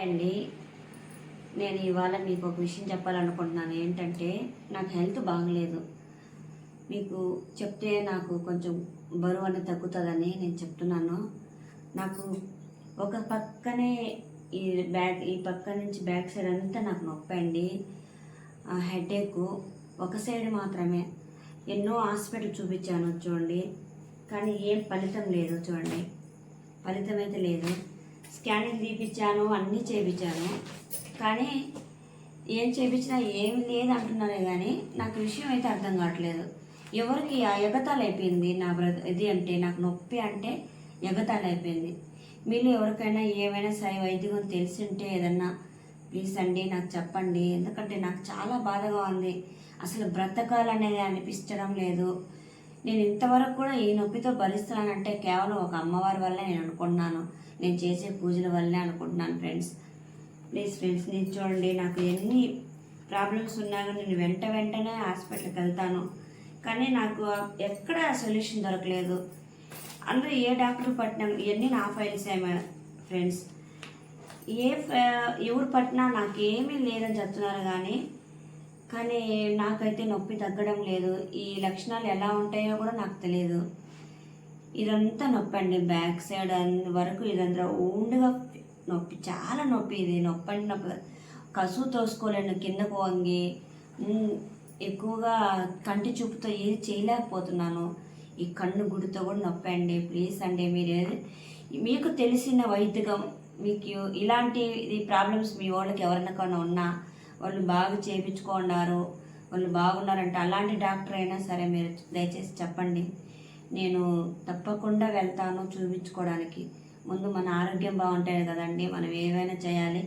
అండి. నేను ఇవాళ మీకు ఒక విషయం చెప్పాలనుకుంటున్నాను. ఏంటంటే నాకు హెల్త్ బాగలేదు. మీకు చెప్తే నాకు కొంచెం బరువు అనేది తగ్గుతుందని నేను చెప్తున్నాను. నాకు ఒక పక్కనే ఈ బ్యాక్ ఈ పక్క నుంచి బ్యాక్ సైడ్ అంతా నాకు నొప్పి అండి. హెడేక్ ఒక సైడ్ మాత్రమే. ఎన్నో హాస్పిటల్ చూపించాను చూడండి. కానీ ఏం ఫలితం లేదు చూడండి. ఫలితం అయితే లేదు. స్కానింగ్ తీపిచ్చాను అన్నీ చేయించాను కానీ ఏం చేయించినా ఏమి లేదు అంటున్నారే కానీ నాకు విషయం అయితే అర్థం కావట్లేదు. ఎవరికి ఆ ఎగతాళి అయిపోయింది నా బ్ర ఇది అంటే నాకు నొప్పి అంటే ఎగతాలైపోయింది అయిపోయింది మీరు ఎవరికైనా ఏమైనా సరే వైద్యం తెలిసి ఉంటే ఏదన్నా ప్లీజ్ అండి నాకు చెప్పండి. ఎందుకంటే నాకు చాలా బాధగా ఉంది. అసలు బ్రతకాలనేది అనిపించడం లేదు. నేను ఇంతవరకు కూడా ఈ నొప్పితో భరిస్తున్నానంటే కేవలం ఒక అమ్మవారి వల్లే నేను అనుకుంటున్నాను. నేను చేసే పూజల వల్లే అనుకుంటున్నాను ఫ్రెండ్స్. ప్లీజ్ ఫ్రెండ్స్ నేను చూడండి నాకు ఎన్ని ప్రాబ్లమ్స్ ఉన్నా నేను వెంట వెంటనే హాస్పిటల్కి వెళ్తాను. కానీ నాకు ఎక్కడ సొల్యూషన్ దొరకలేదు. అందులో ఏ డాక్టర్ పట్టినా ఇవన్నీ నా ఫైల్స్ ఏమో ఫ్రెండ్స్. ఏ ఎవరు పట్టినా నాకేమీ లేదని చెప్తున్నారు కానీ కానీ నాకైతే నొప్పి తగ్గడం లేదు. ఈ లక్షణాలు ఎలా ఉంటాయో కూడా నాకు తెలియదు ఇదంతా నొప్పి అండి బ్యాక్ సైడ్ వరకు ఇదంతా ఊండుగా నొప్పి చాలా నొప్పి ఇది. నొప్పి అంటే నొప్పి. కసువు తోసుకోలేను కిందకు వంగి ఎక్కువగా కంటి చూపుతో ఏది చేయలేకపోతున్నాను. ఈ కన్ను గుడితో కూడా నొప్పి అండి ప్లీజ్ అండి మీరు మీకు తెలిసిన వైద్యం మీకు ఇలాంటి ప్రాబ్లమ్స్ మీ వాళ్ళకి ఎవరైనా కన్నా ఉన్నా వాళ్ళు బాగా చేయించుకున్నారు వాళ్ళు బాగున్నారంటే అలాంటి డాక్టర్ అయినా సరే మీరు దయచేసి చెప్పండి. నేను తప్పకుండా వెళ్తాను చూపించుకోవడానికి. ముందు మన ఆరోగ్యం బాగుంటుంది కదండి మనం ఏవైనా చేయాలి.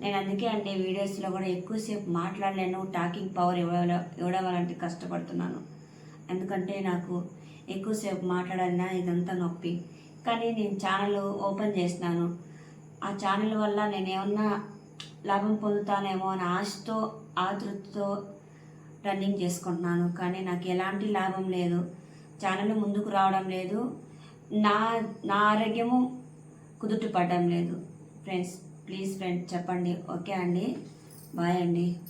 నేను అందుకే అండి వీడియోస్లో కూడా ఎక్కువసేపు మాట్లాడలేను టాకింగ్ పవర్ ఇవ్వ ఇవ్వడం అలాంటి కష్టపడుతున్నాను. ఎందుకంటే నాకు ఎక్కువసేపు మాట్లాడాలన్నా ఇదంతా నొప్పి. కానీ నేను ఛానల్ ఓపెన్ చేసినాను ఆ ఛానల్ వల్ల నేను ఏమన్నా లాభం పొందుతానేమో అని ఆశతో ఆతృతతో రన్నింగ్ చేసుకుంటున్నాను. కానీ నాకు ఎలాంటి లాభం లేదు. ఛానల్ ముందుకు రావడం లేదు. నా నా ఆరోగ్యము కుదుట పడడం లేదు. ఫ్రెండ్స్ ప్లీజ్ ఫ్రెండ్స్ చెప్పండి. ఓకే అండి. బాయ్ అండి.